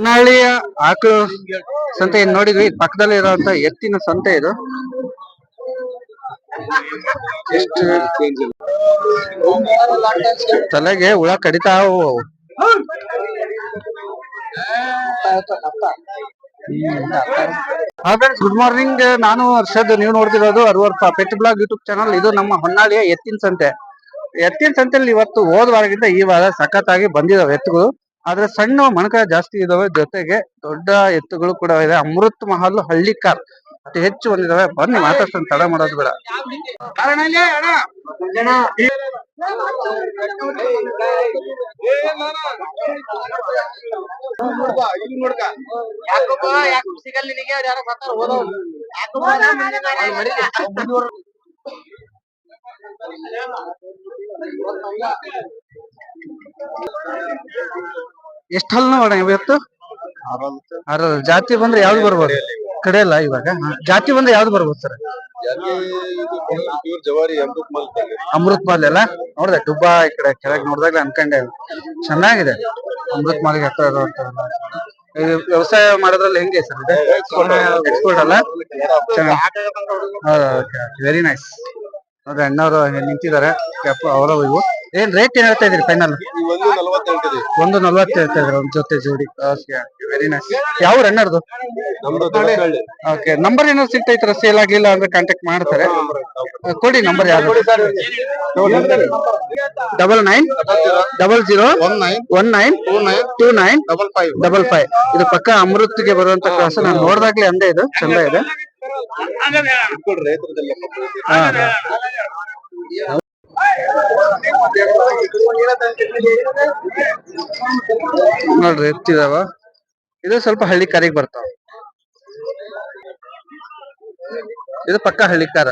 ಹೊನ್ನಾಳಿಯ ಆಕಳು ಸಂತೆ ಏನ್ ನೋಡಿದ್ವಿ? ಪಕ್ಕದಲ್ಲಿ ಇರುವಂತ ಎತ್ತಿನ ಸಂತೆ ಇದು. ತಲೆಗೆ ಹುಳ ಕಡಿತಾವು ಗುಡ್ ಮಾರ್ನಿಂಗ್ ನಾನು ಹರ್ಷದ್. ನೀವು ನೋಡ್ತಿರೋದು ಅರ್ವರ್ಪ ಪೆಟ್ ಬ್ಲಾಗ್ ಯೂಟ್ಯೂಬ್ ಚಾನಲ್. ಇದು ನಮ್ಮ ಹೊನ್ನಾಳಿಯ ಎತ್ತಿನ ಸಂತೆ. ಎತ್ತಿನ ಸಂತೆಯಲ್ಲಿ ಇವತ್ತು ಹೋದ ವಾರಗಿಂತ ಈ ವಾರ ಸಖತ್ತಾಗಿ ಬಂದಿದಾವೆ ಎತ್ತುಗಳು. ಆದ್ರೆ ಸಣ್ಣ ಮಣಕ ಜಾಸ್ತಿ ಇದಾವೆ. ಜೊತೆಗೆ ದೊಡ್ಡ ಎತ್ತುಗಳು ಕೂಡ ಇದೆ. ಅಮೃತ್ ಮಹಲ್, ಹಳ್ಳಿ ಕಾರ್. ಅತಿ ಹೆಚ್ಚು ಬಂದಿದಾವೆ. ಬನ್ನಿ ಮಾತಾಡ್ತಾನೆ ತಡ ಮಾಡೋದು ಬೇಡ. ಎಷ್ಟು ಹಲ್ಲು ಅಣ್ಣ ಇವತ್ತು ಅರ ಜಾತಿ ಬಂದ್ರೆ ಯಾವ್ದು ಬರ್ಬೋದು? ಕಡೆ ಅಲ್ಲ ಇವಾಗ? ಜಾತಿ ಬಂದ್ರೆ ಯಾವ್ದು ಬರ್ಬೋದು ಸರ್? ಅಮೃತ್ ಮಲ್ ಎಲ್ಲ ನೋಡ್ದೆ ಡುಬ್ಬಾ ಈ ಕಡೆ ಕೆಳಗೆ ನೋಡಿದಾಗ ಅನ್ಕೊಂಡೆ ಚೆನ್ನಾಗಿದೆ. ಅಮೃತ್ ಮಾಲ್ಗೆ ಹತ್ರ. ವ್ಯವಸಾಯ ಮಾಡೋದ್ರಲ್ಲಿ ಹೆಂಗೆ ಸರ್ ಎಕ್ಸ್ಪೋರ್ಟ್ ಅಲ್ಲ? ವೆರಿ ನೈಸ್ ಅದೇ ಅಣ್ಣವರು ನಿಂತಿದ್ದಾರೆ. ಅವರು ಇವು. ಏನ್ ರೇಟ್ ಏನ್ ಹೇಳ್ತಾ ಇದ್ರಿ ಫೈನಲ್ ಒಂದು ನಲವತ್ತು ಹೇಳ್ತಾ ಇದ್ರಿ ಒಂದ್ ಜೊತೆ ಜೋಡಿ. ಓಕೆ ವೆರಿ ನೈಸ್ ಯಾವ ರನ್ನರ್ದು. ಓಕೆ ನಂಬರ್ ಏನೋ ಸಿಗ್ತೈತ್ರ ಸೇಲ್ ಆಗಿಲ್ಲ ಅಂದ್ರೆ ಕಾಂಟ್ಯಾಕ್ಟ್ ಮಾಡ್ತಾರೆ. ಕೊಡಿ ನಂಬರ್ ಯಾವ್ದು? Double nine double zero one nine one nine two nine two nine double five double five ಇದು ಪಕ್ಕ ಅಮೃತ್ಗೆ ಬರುವಂತ ಕ್ಲಾಸ್ ನಾನು ನೋಡ್ದಾಗ್ಲೇ ಅಂದೆ ಇದು. ಚಂದ ಇದೆ. ಹಾ. ನೋಡ್ರಿ, ಎತ್ತಿದಾವ. ಇದು ಸ್ವಲ್ಪ ಹಳ್ಳಿ ಕಾರಿಗೆ ಬರ್ತಾವ. ಇದು ಪಕ್ಕ ಹಳ್ಳಿ ಕಾರ.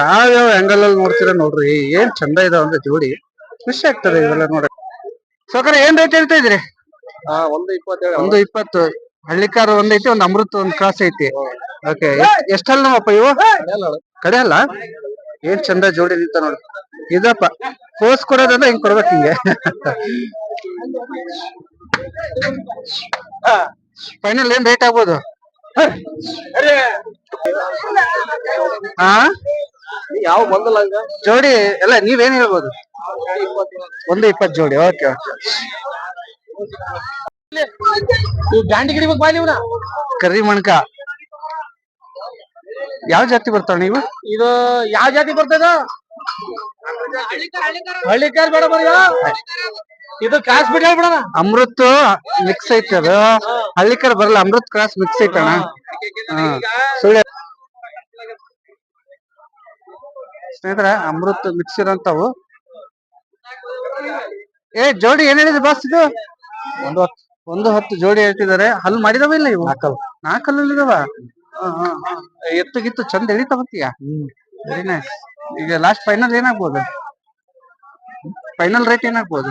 ಯಾವ್ಯಾವ ಆಂಗಲ್ ಅಲ್ಲಿ ನೋಡ್ತೀರಾ ನೋಡ್ರಿ, ಏನ್ ಚಂದ ಇದಾವ ಅಂದ್ರೆ ಜೋಡಿ. ಖುಷಿ ಆಗ್ತದೆ ಇವೆಲ್ಲ ನೋಡಕ್ ಸೌಕರ್ಯ ಏನ್ ರೇಟ್ ಹೇಳ್ತಾ ಇದ್ರಿ ಒಂದು ಇಪ್ಪತ್ತೇಳು ಒಂದು ಇಪ್ಪತ್ತು. ಹಳ್ಳಿಕಾರ ಒಂದ್ ಐತಿ ಒಂದ್ ಅಮೃತ ಒಂದ್ ಕ್ರಾಸ್ ಐತಿ. ಓಕೆ ಎಷ್ಟಲ್ಲ ನಮ್ಮಪ್ಪ ಇವು? ಕಡೆ ಅಲ್ಲ? ಏನ್ ಚಂದ ಜೋಡಿ ನಿಂತ ನೋಡಿ. ಇದಪ್ಪ ಫೋಸ್ ಕೊಡೋದಂದ್ರೆ ಹಿಂಗ್ ಕೊಡ್ಬೇಕು ಹಿಂಗೆ. ಫೈನಲ್ ಏನ್ ರೇಟ್ ಆಗ್ಬೋದು? ಹಾ ಯಾವ ಬಂದಲ್ಲ ಜೋಡಿ ಎಲ್ಲ ನೀವೇನ್ ಹೇಳ್ಬೋದು? ಒಂದು ಇಪ್ಪತ್ತು ಜೋಡಿ ಓಕೆ ಗಿಡಿಬೇಕು ಬಾಲಿ ಇವನ ಕರ್ರಿ ಮಣ್ಕ. ಯಾವ ಜಾತಿ ಬರ್ತಾವ ನೀವು? ಇದು ಯಾವ ಜಾತಿ ಬರ್ತದ? ಹಳ್ಳಿಕಾರ್ ಬೇಡ ಬರೀ ಇದು ಕ್ರಾಸ್ ಬಿಟ್ಟು ಹೇಳ್ಬಿಡಣ. ಅಮೃತ್ ಮಿಕ್ಸ್ ಐತಿ ಅದು. ಹಳ್ಳಿಕರ ಬರಲ್ಲ ಅಮೃತ್ ಕ್ರಾಸ್ ಮಿಕ್ಸ್ ಐತಣ್ಣ ಹಾ. ಸುಳ್ಳು ಸ್ನೇಹಿತರೆ ಅಮೃತ್ ಮಿಕ್ಸ್ ಇರೋಂತಾವು ಏ ಜೋಡಿ ಏನ್ ಹೇಳಿದ್ರಿ ಬಸ್ ಇದು? ಒಂದು ಹತ್ತು ಒಂದು ಹತ್ತು ಜೋಡಿ ಹೇಳ್ತಿದಾರೆ ಹಲ್ ಮಾಡಿದವ ಇಲ್ಲ ಇವು? ನಾಲ್ಕಲ್ ನಾಲ್ಕಲ್ಲಿ ಇದಾವ. ಎತ್ತು ಗಿತ್ತು ಚಂದ ಎಳಿತಾವತ್ತೀಯ ವೆರಿ ನೈಸ್ ಈಗ ಲಾಸ್ಟ್ ಫೈನಲ್ ಏನಾಗ್ಬೋದು? ಫೈನಲ್ ರೇಟ್ ಏನಾಗ್ಬೋದು?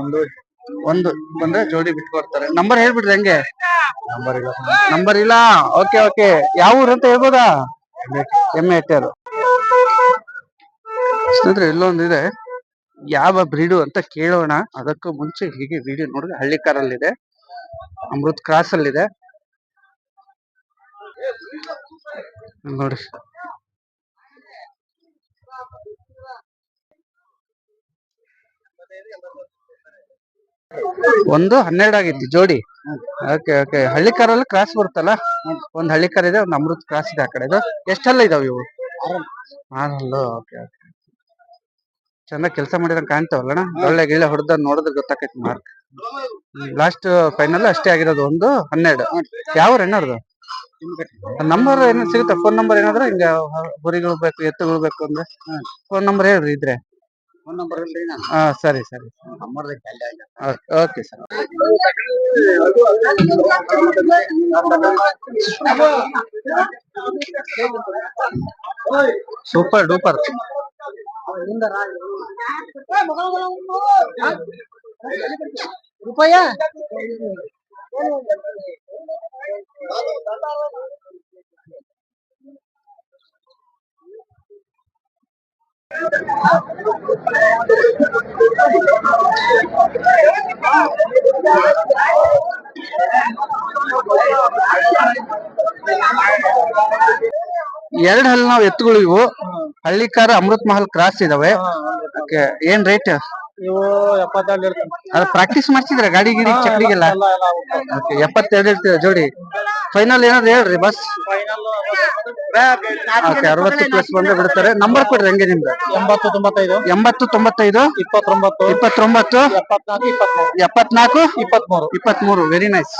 ಒಂದು ಒಂದು ಬಂದ್ರೆ ಜೋಡಿ ಬಿಟ್ಟು ಬರ್ತಾರೆ ನಂಬರ್ ಹೇಳ್ಬಿಡ್ರಿ ಹೆಂಗೆ. ನಂಬರ್ ಇಲ್ಲ. ನಂಬರ್ ಇಲ್ಲ. ಓಕೆ ಓಕೆ ಯಾವ ಊರು ಅಂತ ಹೇಳ್ಬೋದಾ? ಎಮ್ಮೆ ಎಟ್ಟೆರು ಇಲ್ಲೊಂದಿದೆ. ಯಾವ ಬ್ರೀಡು ಅಂತ ಕೇಳೋಣ. ಅದಕ್ಕೂ ಮುಂಚೆ ಹೀಗೆ ವಿಡಿಯೋ ನೋಡಿದ್ರೆ ಹಳ್ಳಿ ಕಾರಲ್ಲಿದೆ. ಅಮೃತ್ ಕ್ರಾಸ್ ಅಲ್ಲಿದೆ. ನೋಡಿ. ಒಂದು ಹನ್ನೆರಡು ಆಗಿತ್ತು ಜೋಡಿ. ಓಕೆ ಓಕೆ ಹಳ್ಳಿ ಕಾರಲ್ಲಿ ಕ್ರಾಸ್ ಬರುತ್ತಲ್ಲ? ಒಂದ್ ಹಳ್ಳಿ ಕಾರ್ ಇದೆ, ಒಂದು ಅಮೃತ್ ಕ್ರಾಸ್ ಇದೆ ಆ ಕಡೆ. ಎಷ್ಟೆಲ್ಲ ಇದಾವೆ ಇವು? ಆರಲ್ಲು. ಓಕೆ ಓಕೆ ಚಂದ ಕೆಲಸ ಮಾಡಿದಂಗ್ ಕಾಣ್ತಾವಲ್ಲಣ್ಣ? ಒಳ್ಳೆ ಗಿಳ್ಳೆ ಹೊಡೆದ ನೋಡಿದ್ರೆ ಗೊತ್ತಾಕೈತಿ ಮಾರ್ಕ್ ಲಾಸ್ಟ್ ಫೈನಲ್ ಅಷ್ಟೇ ಆಗಿರೋದು ಒಂದು ಹನ್ನೆರಡು. ಯಾವ ಅದು ನಂಬರ್ ಏನ ಸಿಗುತ್ತೆ? ಫೋನ್ ನಂಬರ್ ಏನಾದ್ರೆ ಹಿಂಗ ಹುರಿಗಳು ಬೇಕು ಎತ್ತುಗಳು ಬೇಕು ಅಂದ್ರೆ? ಫೋನ್ ನಂಬರ್ ಹೇಳ್ರಿ ಇದ್ರೆ. ಫೋನ್ ನಂಬರ್ ಇಲ್ರಿ ನಾನು ಹಾ ಸರಿ ಸರಿ. Okay sir. Super duper rupanya Terima kasih. ಎರಡ್ ಹಲ್ ನಾವ್ ಎತ್ತುಗಳು ಇವು ಹಳ್ಳಿಕಾರ ಅಮೃತ್ ಮಹಲ್ ಕ್ರಾಸ್ ಇದಾವೆ. Okay, ಏನ್ ರೇಟ್ ಇವು ಎಪ್ಪತ್ತೆರಡು ಇರ್ತದೆ ಅದ್ ಪ್ರಾಕ್ಟೀಸ್ ಮಾಡ್ಸಿದ್ರ ಗಾಡಿ ಗಿಡಿ ಚಕ್ರಿಗೆಲ್ಲ? ಎಲ್ಲ ಎಲ್ಲ ಉಂಟು. Okay, ಎಪ್ಪತ್ತೆರಡು ಇರ್ತೀರ ಜೋಡಿ? ಫೈನಲ್ ಏನಾದ್ರು ಹೇಳ್ರಿ ಬಸ್. ಫೈನಲ್ ಓಕೆ ಅರವತ್ತು ಪ್ಲಸ್ ಬಂದ್ರೆ ಬಿಡ್ತಾರೆ. ನಂಬರ್ ಕೊಡ್ರಿ ಹಂಗೆ ನಿಮ್ದು. ಎಂಬತ್ತು ತೊಂಬತ್ತೈದು. ಎಂಬತ್ತು ತೊಂಬತ್ತೈದು. ಇಪ್ಪತ್ತೊಂಬತ್ತು. ಇಪ್ಪತ್ತೊಂಬತ್ತು. ಎಪ್ಪತ್ನಾಲ್ಕು ಇಪ್ಪತ್ಮೂರು. ಎಪ್ಪತ್ನಾಲ್ಕು. ಇಪ್ಪತ್ಮೂರು. ಇಪ್ಪತ್ಮೂರು. ವೆರಿ ನೈಸ್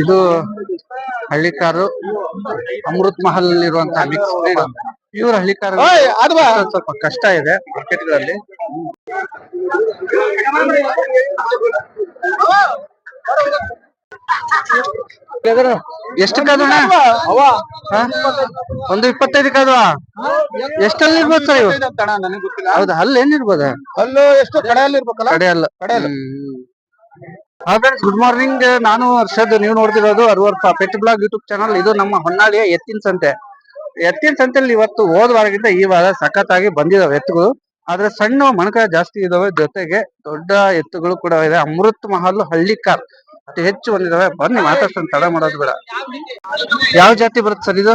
ಇದು ಹಳ್ಳಿಕಾರು ಅಮೃತ್ ಮಹಲ್ ಇರುವಂತಹ ಮಿಕ್ಸ್ ಪ್ಯೂರ್ ಹಳ್ಳಿಕಾರು. ಸ್ವಲ್ಪ ಕಷ್ಟ ಇದೆ ಮಾರ್ಕೆಟ್ಗಳಲ್ಲಿ ಎಷ್ಟು ಕದಣ ಒಂದು ಇಪ್ಪತ್ತೈದು ಕದವಾ ಎಷ್ಟಲ್ಲಿ ಇರ್ಬೋದು ಸರ್ ಇವು? ಹೌದಾ ಅಲ್ಲಿ ಏನಿರ್ಬೋದ ಅಲ್ಲೂ ಎಷ್ಟು ಕಡೆಯಲ್ಲಿ. ಇರ್ಬೇಕಲ್ಲ ಕಡೆ ಕಡೆಯಲ್ಲ. ಗುಡ್ ಮಾರ್ನಿಂಗ್ ನಾನು ಹರ್ಷದ್. ನೀವು ನೋಡ್ತಿರೋದು ಅರ್ವರ್ಪ ಪೆಟ್ ಬ್ಲಾಗ್ ಯೂಟ್ಯೂಬ್ ಚಾನಲ್ ಇದು ನಮ್ಮ ಹೊನ್ನಾಳಿಯ ಎತ್ತಿನ ಸಂತೆ. ಎತ್ತಿನ ಸಂತೆಯಲ್ಲಿ ಇವತ್ತು ಹೋದ ವಾರಗಿಂತ ಈ ವಾರ ಸಖತ್ತಾಗಿ ಬಂದಿದಾವೆ ಎತ್ತುಗಳು. ಆದ್ರೆ ಸಣ್ಣ ಮಣಕ ಜಾಸ್ತಿ ಇದಾವೆ. ಜೊತೆಗೆ ದೊಡ್ಡ ಎತ್ತುಗಳು ಕೂಡ ಇದೆ. ಅಮೃತ್ ಮಹಲ್ ಹಳ್ಳಿಕಾರ್ ಅತಿ ಹೆಚ್ಚು ಬಂದಿದಾವೆ. ಬನ್ನಿ ಮಾತಾಡ್ತಾನೆ ತಡ ಮಾಡೋದು ಬೇಡ. ಯಾವ ಜಾತಿ ಬರುತ್ತೆ ಸರ್ ಇದು?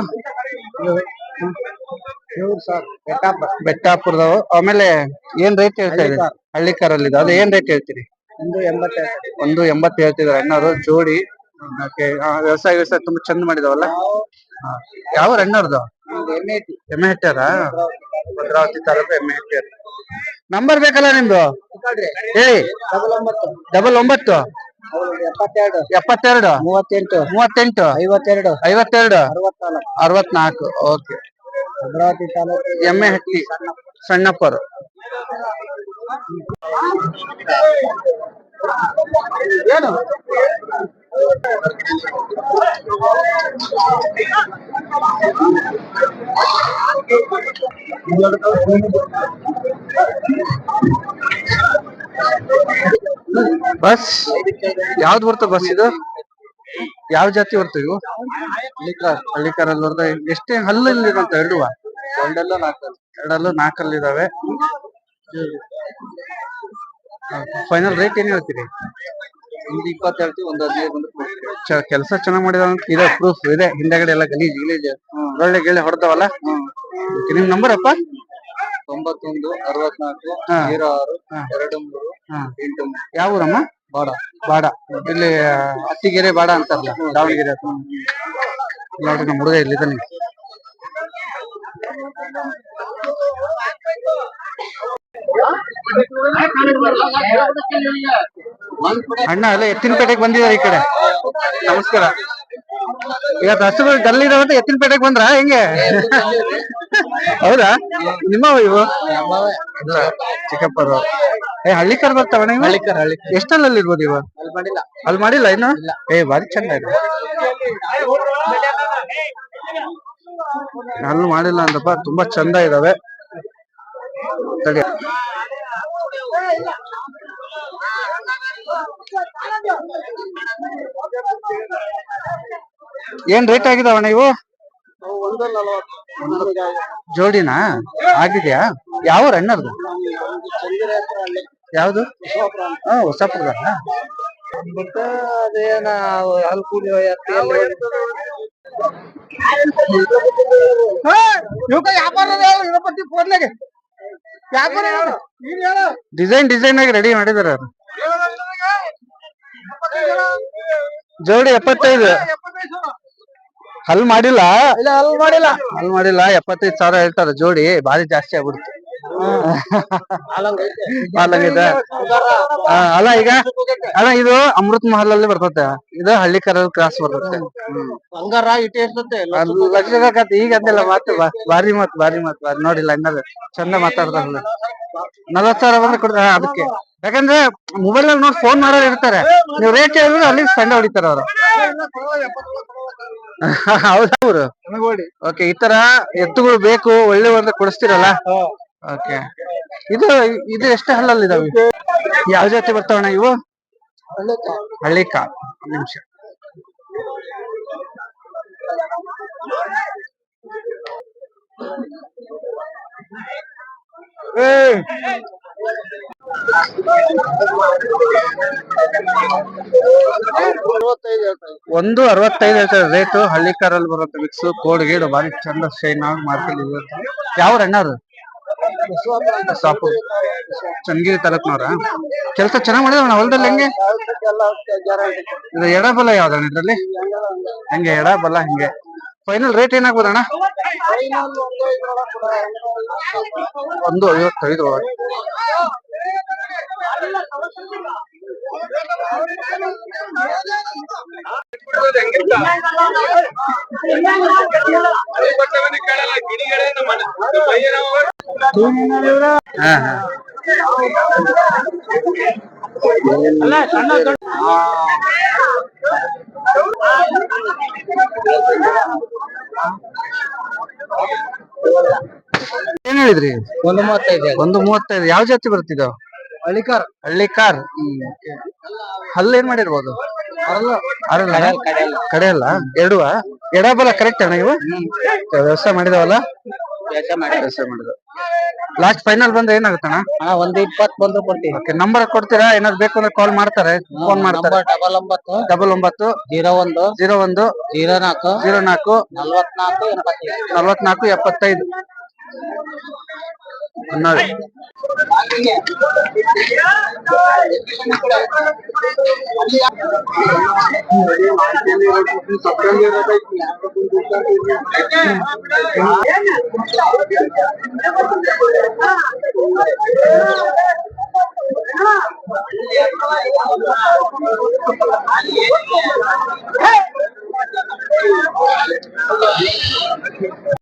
ಬೆಟ್ಟಾಪುರದವು. ಆಮೇಲೆ ಏನ್ ರೇಟ್ ಹೇಳ್ತಾ ಇದ್ದೀರಿ? ಹಳ್ಳಿಕಾರಲ್ಲಿ ಅದು ಏನ್ ರೇಟ್ ಹೇಳ್ತೀರಿ? ಒಂದು ಎಂಬತ್ತೈದು. ಒಂದು ಎಂಬತ್ತು ಹೇಳ್ತಿದಾರೆ ಅಣ್ಣವರು ಜೋಡಿ. ಓಕೆ. ವ್ಯವಸಾಯ ವ್ಯವಸಾಯ ತುಂಬಾ ಚಂದ ಮಾಡಿದಾವಲ್ಲ? ಯಾವ ಅಣ್ಣವ್ರದ್ದು ಎಮ್ಮೆ ಹೆಟ್ಟಾರ ಭದ್ರಾವತಿ ತಾಲೂಕು ಎಮ್ಮೆ ಹೆಟ್ಟಾರ ನಂಬರ್ ಬೇಕಲ್ಲ ನಿಮ್ದು? ಹೇಳಿ. ಡಬಲ್ ಒಂಬತ್ತು. ಡಬಲ್ ಒಂಬತ್ತು ಎಪ್ಪತ್ತೆರಡು. ಎಪ್ಪತ್ತೆರಡು. ಮೂವತ್ತೆಂಟು. ಮೂವತ್ತೆಂಟು. ಐವತ್ತೆರಡು. ಐವತ್ತೆರಡು. ಅರವತ್ನಾಲ್ಕು. ಅರವತ್ನಾಲ್ಕು. ಓಕೆ. ಭದ್ರಾವತಿ ತಾಲೂಕು ಎಮ್ಮೆ ಹಟ್ಟಿ ಸಣ್ಣಪ್ಪರು. ಏನು? ಬಸ್? ಯಾವ್ದು ಬರ್ತ ಬಸ್ ಇದು? ಯಾವ ಜಾತಿ ಬರ್ತಾವ ಇವು? ಹಳ್ಳಿಕಾರಲ್ಲಿ ಬರ್ತ ಎಷ್ಟೇ ಹಲ್ಲಲ್ಲಿ ಇರುವಂತ ಎರಡುವ ಎರಡಲ್ಲೂ ನಾಲ್ಕಲ್ಲಿ ಎರಡಲ್ಲೂ ನಾಲ್ಕಲ್ಲಿ ಇದಾವೆ ಫೈನಲ್ ರೇಟ್ ಏನ್ ಹೇಳ್ತೀರಿ? ಒಂದು ಇಪ್ಪತ್ತು ಹೇಳ್ತೀವಿ ಒಂದು ಹದಿನೈದು ಬಂದು ಕೆಲಸ ಚೆನ್ನಾಗಿ ಮಾಡಿದ ಅಂತ ಇದೆ ಪ್ರೂಫ್ ಇದೆ. ಹಿಂದೆಗಡೆ ಎಲ್ಲ ಗಲೀಜ್ ಗಲೀಜ್. ಒಳ್ಳೆ ಗಿಳೆ ಹೊಡೆದವಲ್ಲ? ನಿಮ್ ನಂಬರ್ ಅಪ್ಪ? ತೊಂಬತ್ತೊಂದು ಅರವತ್ನಾಲ್ಕು. ಜೀರೋ ಆರು ಎರಡು ಮೂರು ಎಂಟು ಯಾವ ಊರಮ್ಮ? ಬಾಡ. ಬಾಡ. ಇಲ್ಲಿ ಅತ್ತಿಗೆರೆ ಬಾಡ ಅಂತಾರಲ್ಲ ದಾವಣಗೆರೆ ನೋಡ್ರಿ ನಮ್ಮ ಹುಡುಗ ಇಲ್ಲಿದ್ದಾನೆ ಅಣ್ಣ ಅಲ್ಲ ಎತ್ತಿನಪೇಟೆಗೆ ಬಂದಿದ್ದಾರೆ ಈ ಕಡೆ. ನಮಸ್ಕಾರ. ಈಗ ಹಸುಗಳು ಡಲ್ ಇದಾವಂತ ಎತ್ತಿನಪೇಟೆಗೆ ಬಂದ್ರ? ಹೆಂಗೆ? ಹೌದಾ? ನಿಮ್ಮ ಇವು? ಚಿಕ್ಕಪ್ಪ ಚಿಕ್ಕಪ್ಪರು. ಏ ಹಳ್ಳಿಕರ್ ಬರ್ತಾವ ಹಳ್ಳಿ ಹಳ್ಳಿಕರ್, ಹಳ್ಳಿ ಎಷ್ಟಲ್ಲಿ ಇರ್ಬೋದು ಇವ? ಅಲ್ಲಿ ಮಾಡಿಲ್ಲ. ಅಲ್ಲಿ ಮಾಡಿಲ್ಲ ಇನ್ನು? ಏ ಬಾರಿ ಚಂದ ಇದೆ. ಅಲ್ಲೂ ಮಾಡಿಲ್ಲ ಅಂದಪ್ಪ ತುಂಬಾ ಚಂದ ಇದಾವೆ. ತಡಿ. ಏನ್ ರೇಟ್ ಆಗಿದಾವಣ್ಣ ಇವು? ಜೋಡಿನಾ? ಆಗಿದ್ಯಾ? ಯಾವ ಅಲ್ಲಿ ಯಾವ್ದು? ಹಾ ಹೊಸಪುರ ಅದೇನ ಇವಾಗ ವ್ಯಾಪಾರ ನೀನ್ ಹೇಳು ಡಿಸೈನ್ ಡಿಸೈನ್ ಆಗಿ ರೆಡಿ ಮಾಡಿದಾರೆ ಜೋಡಿ ಎಪ್ಪತ್ತೈದು. ಹಲ್ ಮಾಡಿಲ್ಲ? ಅಲ್ಲಿ ಮಾಡಿಲ್ಲ. ಹಲ್ ಮಾಡಿಲ್ಲ ಎಪ್ಪತ್ತೈದು ಸಾವಿರ ಹೇಳ್ತಾರ ಜೋಡಿ ಬಾರಿ ಜಾಸ್ತಿ ಆಗ್ಬಿಡುತ್ತೆ ಅಲ್ಲ ಈಗ ಅಲ್ಲ ಇದು ಅಮೃತ್ ಮಹಲ್ ಅಲ್ಲಿ ಬರ್ತತೆ. ಇದು ಹಳ್ಳಿ ಕರ ಕ್ರಾಸ್ ಬರ್ತತೆ ಬಂಗಾರ ಇಟ್ಟೆ ಇರ್ತತೆ ಲಕ್ಷ ಈಗ ಅಂದಿಲ್ಲ ಮಾತು ಬಾರಿ ಮಾತು ಬಾರಿ ಮಾತು ಬಾರಿ ನೋಡಿಲ್ಲ ಇನ್ನ ಚಂದ ಮಾತಾಡ್ತಾರ ನಲವತ್ ಸಾವಿರ ಬಂದ್ರೆ ಕೊಡ್ತಾರ ಅದಕ್ಕೆ. ಯಾಕಂದ್ರೆ ಮೊಬೈಲ್ ಅಲ್ಲಿ ನೋಡಿ ಫೋನ್ ಮಾಡೋರು ಇರ್ತಾರೆ. ನೀವು ರೇಟ್ ಹೇಳಿದ್ರೆ ಅಲ್ಲಿ ಸಣ್ಣ ಹೊಡಿತಾರ ಅವ್ರು. ಹೌದಾ ಅವ್ರು ಓಕೆ ಈ ತರ ಎತ್ತುಗಳು ಬೇಕು ಒಳ್ಳೆ ಒಂದು ಕೊಡಿಸ್ತಿರಲ್ಲ? ಓಕೆ ಇದು ಇದು ಎಷ್ಟು ಹಲ್ಲಲ್ಲಿ ಇದಾವೆ? ಯಾವ ಜಾತಿ ಬರ್ತಾವಣ್ಣ ಇವು? ಹಳ್ಳಿ ಕಾಲ್ ನಿಮಿಷ. ಒಂದು ಅರವತ್ತೈದು ಹೇಳ್ತಾರೆ ರೇಟು ಹಳ್ಳಿ ಕಾರಲ್ಲಿ ಬರುತ್ತೆ ಮಿಕ್ಸ್ ಕೋಡ್ ಗೀಡು ಬಾರಿ ಚಂದ ಶೈನ್ ಆಗಿ ಮಾರ್ಕೆಟ್ ಯಾವ ಅಣ್ಣವ್ರು ಸಾಪು ಚನ್ನಗಿರಿ ತಾಲೂಕ್ನವ್ರ? ಕೆಲಸ ಚೆನ್ನಾಗ್ ಅಣ್ಣ ಹೊಲದಲ್ಲಿ ಹೆಂಗೆ? ಇದು ಎಡ ಬಲ ಯಾವ್ದಣ್ಣ ಇದ್ರಲ್ಲಿ? ಹೆಂಗೆ ಎಡ ಬಲ ಹಿಂಗೆ? ಫೈನಲ್ ರೇಟ್ ಏನಾಗ್ಬೋದಣ್ಣ? ಒಂದು ಐವತ್ತೈದು ಹಾ ಹಾ. ಏನ್ ಹೇಳಿದ್ರಿ? ಒಂದು ಮೂವತ್ತೈದು ಒಂದು ಮೂವತ್ತೈದು. ಯಾವ ಜಾತಿ ಬರ್ತಿದ ಹಳ್ಳಿಕಾರ್. ಹಳ್ಳಿ ಕಾರ್ ಹಲ್ಲು ಏನ್ ಮಾಡಿರ್ಬೋದು? ಅರಲ್ಲ ಕಡೆ ಅಲ್ಲ ಎರಡುವ? ಎಡಬಲ ಕರೆಕ್ಟ್ ಅಣ್ಣ ಇವು? ವ್ಯವಸ್ಥೆ ಮಾಡಿದವಲ್ಲ? ವ್ಯವಸ್ಥೆ ಮಾಡಿದ ಲಾಸ್ಟ್ ಫೈನಲ್ ಬಂದ್ರೆ ಏನಾಗುತ್ತೆ ಅಣ್ಣ ಒಂದು ಇಪ್ಪತ್ ಬಂದ್ರು ಕೊಡ್ತೀವಿ. ಓಕೆ ನಂಬರ್ ಕೊಡ್ತೀರಾ? ಏನಾದ್ರು ಬೇಕು ಅಂದ್ರೆ ಕಾಲ್ ಮಾಡ್ತಾರೆ. ಫೋನ್ ಮಾಡ್ತಾರೆ. ಡಬಲ್ ಒಂಬತ್ತು ಡಬಲ್ ಒಂಬತ್ತು ಜೀರೋ ಒಂದು ಜೀರೋ ಒಂದು ಜೀರೋ ನಾಲ್ಕು ಜೀರೋ ನಾಲ್ಕು ನಲ್ವತ್ನಾಲ್ಕು ನಲ್ವತ್ನಾಲ್ಕು ಎಪ್ಪತ್ತೈದು. అన్నాడు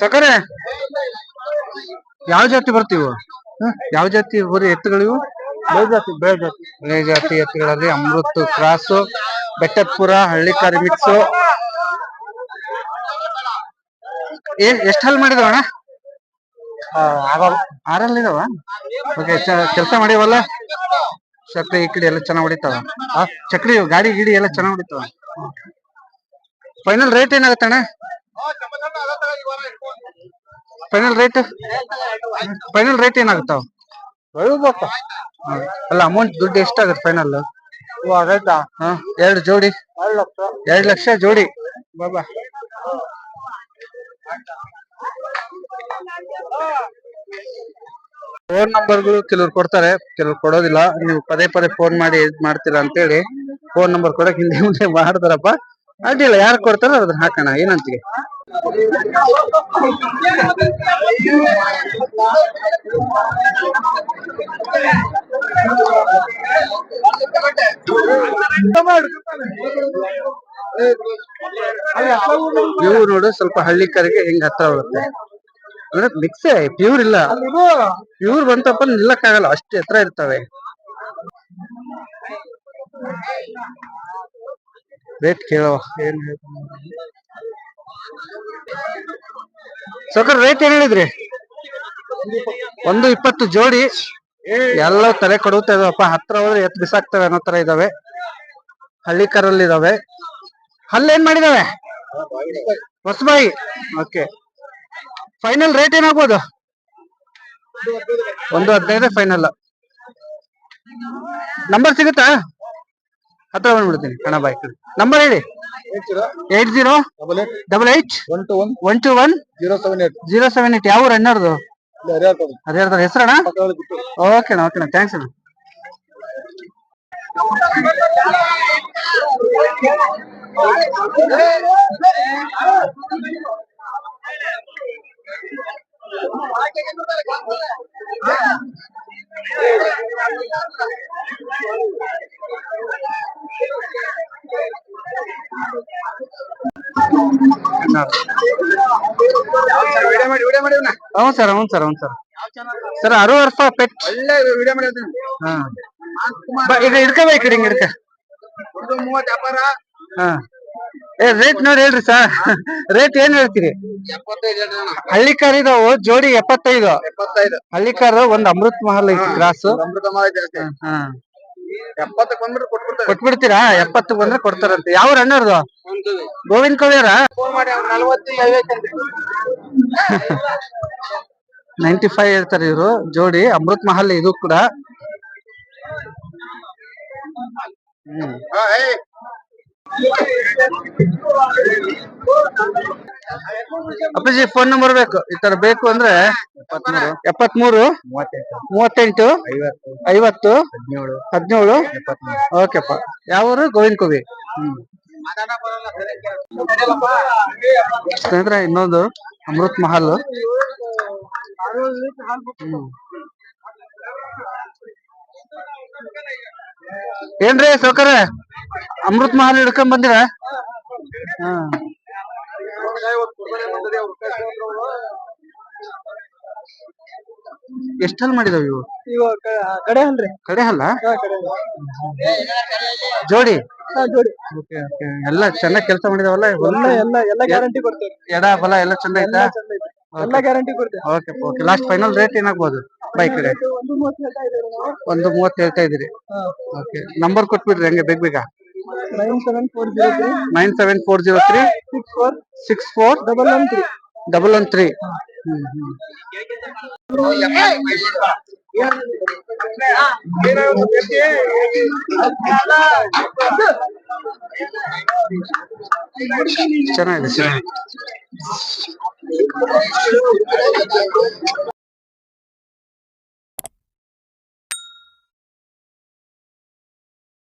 ಸಕರೆ ಯಾವ ಜಾತಿ ಬರ್ತೀವ? ಯಾವ ಜಾತಿ ಬರೀ ಎತ್ತುಗಳಿವು? ಜಾತಿ ಬೇಳೆ ಜಾತಿ ಬೇಳೆ ಜಾತಿ ಎತ್ತುಗಳಲ್ಲಿ ಅಮೃತ್ ಕ್ರಾಸು ಬೆಟ್ಟದಪುರ ಹಳ್ಳಿಕಾರಿ ಮಿಕ್ಸ್. ಏ ಎಷ್ಟ್ ಹಲ್ ಮಾಡಿದವಣ್ಣ? ಆರಲ್ಲಿ ಇದಾವ? ಓಕೆ ಕೆಲಸ ಮಾಡಿವಲ್ಲ? ಚಕ್ರಿ ಈ ಕಡೆ ಎಲ್ಲ ಚೆನ್ನಾಗ್ ಹೊಡಿತಾವ. ಚಕ್ರಿ ಗಾಡಿ ಗಿಡಿ ಎಲ್ಲ ಚೆನ್ನಾಗ್ ಹೊಡಿತಾವ. ಫೈನಲ್ ರೇಟ್ ಏನಾಗತ್ತಣ್ಣ? ಫೈನಲ್ ರೇಟ್ ಫೈನಲ್ ರೇಟ್ ಏನಾಗುತ್ತಾವ ಅಲ್ಲ ಅಮೌಂಟ್ ದುಡ್ಡು ಎಷ್ಟಾಗತ್ತೆ ಫೈನಲ್ ಎರಡು ಜೋಡಿ. ಎರಡು ಲಕ್ಷ? ಜೋಡಿ. ಬಾಬಾ ಫೋನ್ ನಂಬರ್ಗಳು ಕೆಲವ್ರು ಕೊಡ್ತಾರೆ ಕೆಲವ್ರು ಕೊಡೋದಿಲ್ಲ. ನೀವು ಪದೇ ಪದೇ ಫೋನ್ ಮಾಡಿ ಇದ್ ಮಾಡ್ತೀರಾ ಅಂತೇಳಿ ಫೋನ್ ನಂಬರ್ ಕೊಡಕ್ ಹಿಂದೆ ಮುಂದೆ ಮಾಡ್ತಾರಪ್ಪ. ಅಡ್ಡಿಲ್ಲ ಯಾರು ಕೊಡ್ತಾರೋ ಅದನ್ನ ಹಾಕೋಣ. ಏನಂತೀವಿ ಇವು ನೋಡು ಸ್ವಲ್ಪ ಹಳ್ಳಿ ಕರೆಗೆ ಹೆಂಗ್ ಹತ್ರ ಬರುತ್ತೆ? ಅಂದ್ರೆ ಮಿಕ್ಸೇ ಪ್ಯೂರ್ ಇಲ್ಲ. ಪ್ಯೂರ್ ಬಂತಪ್ಪ, ನಿಲ್ಲಕ್ಕಾಗಲ್ಲ, ಅಷ್ಟು ಎತ್ತರ ಇರ್ತವೆ. ರೇಟ್ ಕೇಳೋ, ಏನ್ ಸೊಕರ್ ರೇಟ್ ಏನ್ ಹೇಳಿದ್ರಿ? ಒಂದು ಇಪ್ಪತ್ತು ಜೋಡಿ ಎಲ್ಲ ತಲೆ ಕೊಡುತ್ತೆ ಇದಾವಪ್ಪ ಹತ್ರ ಹೋದ್ರೆ ಎತ್ ಬಿಸಾಕ್ತವೆ ಅನ್ನೋ ತರ ಇದಾವೆ. ಹಳ್ಳಿ ಕರಲ್ಲಿ ಇದಾವೆ. ಹಲ್ಲೇನ್ ಮಾಡಿದಾವೆ? ಹೊಸಬಾಯಿ. ಓಕೆ. ಫೈನಲ್ ರೇಟ್ ಏನಾಗ್ಬೋದು ಒಂದು ಹದಿನೈದೇ ಫೈನಲ್ ನಂಬರ್ ಸಿಗುತ್ತಾ? ಹತ್ರ ಬಂದ್ಬಿಡ್ತೀನಿ ಕಣ ಬಾಯ್. ನಂಬರ್ ಹೇಳಿ. Eight zero double eight one two one one two one zero seven eight zero seven eight ಯಾವ ರನ್ನರ್ದು ಹರಿಯಾಣ ಅದೇ ಹೇಳ್ತಾರೆ ಹೆಸರಣ್ಣ? ಪಕ್ಕದಲ್ಲಿ ಓಕೆ ಅಣ್ಣ ಓಕೆಣ್ಣ ಥ್ಯಾಂಕ್ಸ್ ಅಣ್ಣ. ಮಾಡಿ ಹ್ಞೂ ಸರ್ ಹ್ಞೂ ಸರ್ ಹ್ಞೂ ಸರ್. ಸರ್ ಅರು ವರ್ಷ ಪೆಟ್. ಹಾ. ಹಿಂಗ್ ವ್ಯಾಪಾರ. ಹಾ. ಏ ರೇಟ್ ನೋಡಿ ಹೇಳ್ರಿ ಸರ್. ರೇಟ್ ಏನ್ ಹೇಳ್ತೀರಿ. ಹಳ್ಳಿ ಕಾರ್ ಇದಾವು ಜೋಡಿ ಎಪ್ಪತ್ತೈದು. ಹಳ್ಳಿ ಕಾರ್ ಒಂದ್ ಅಮೃತ್ ಮಹಲ್ ಐತಿ ಕ್ರಾಸ್ ಅಮೃತ ಮಹಲ್ ಎಪ್ಪತ್ತಕ್ಕೆ ಕೊಟ್ಬಿಡ್ತಾರೆ. ಕೊಟ್ಬಿಡ್ತೀರಾ? ಎಪ್ಪತ್ತು ಬಂದ್ರೆ ಕೊಡ್ತಾರಂತೆ. ಯಾವ ರನ್ನರ್ದು ಗೋವಿಂದ್ ಕವಿಯರ? ಫೋನ್ ಮಾಡಿ ನಲ್ವತ್ತು ನೈಂಟಿ ಫೈವ್ ಹೇಳ್ತಾರೆ ಇವರು. ಜೋಡಿ ಅಮೃತ್ ಮಹಲ್ ಇದು ಕೂಡ. ಹ್ಮ್. ಅಪ್ಪಾಜಿ ಫೋನ್ ನಂಬರ್ ಬೇಕು. ಈ ತರ ಬೇಕು ಅಂದ್ರೆ ಎಪ್ಪತ್ಮೂರು. ಮೂವತ್ತೆಂಟು? ಐವತ್ತು? ಹದಿನೇಳು? ಓಕೆಪ್ಪ ಯಾವೂರು ಗೋವಿಂದ್ ಕೋವಿ. ಸ್ನೇಹಿತರೆ, ಇನ್ನೊಂದು ಅಮೃತ್ ಮಹಲ್. ಏನ್ರಿ ಸೌಕರ್ಯ? ಅಮೃತ್ ಮಹಲ್ ಹಿಡ್ಕೊಂಡ್ ಬಂದಿರ? ಹಾ. ಎಷ್ಟಲ್ಲಿ ಮಾಡಿದಾವ ಇವು? ಕಡೆ ಅಲ್ರಿ. ಕಡೆ ಅಲ್ಲ? ಜೋಡಿ? ಎಲ್ಲ ಚೆನ್ನಾಗಿ ಕೆಲಸ ಮಾಡಿದಾವಲ್ಲ ಎಲ್ಲ ಗ್ಯಾರಂಟಿ ಕೊಡ್ತೇವೆ ಎಡ ಬಲ ಎಲ್ಲ ಚಂದ ಐತಾ? ಎಲ್ಲ ಗ್ಯಾರಂಟಿ ಕೊಡ್ತೇವೆ okay okay. Last final rate ಏನಾಗ್ಬೋದು? ಬೈಕ್ ರೇಟ್ ಒಂದು ಮೂವತ್ತು ಹೇಳ್ತಾ ಇದ್ದೀವಿ ನಾವು. ಒಂದು ಮೂವತ್ತು ಹೇಳ್ತಾ ಇದೀರಿ ಓಕೆ. ನಂಬರ್ ಕೊಟ್ಬಿಡ್ರಿ ಹಂಗೆ ಬೇಗ ಬೇಗ. Nine seven four zero three nine seven four zero three six four six four double one three double one three hmm hmm ಚೆನ್ನಾಗಿದೆ ಚೆನ್ನಾಗಿದೆ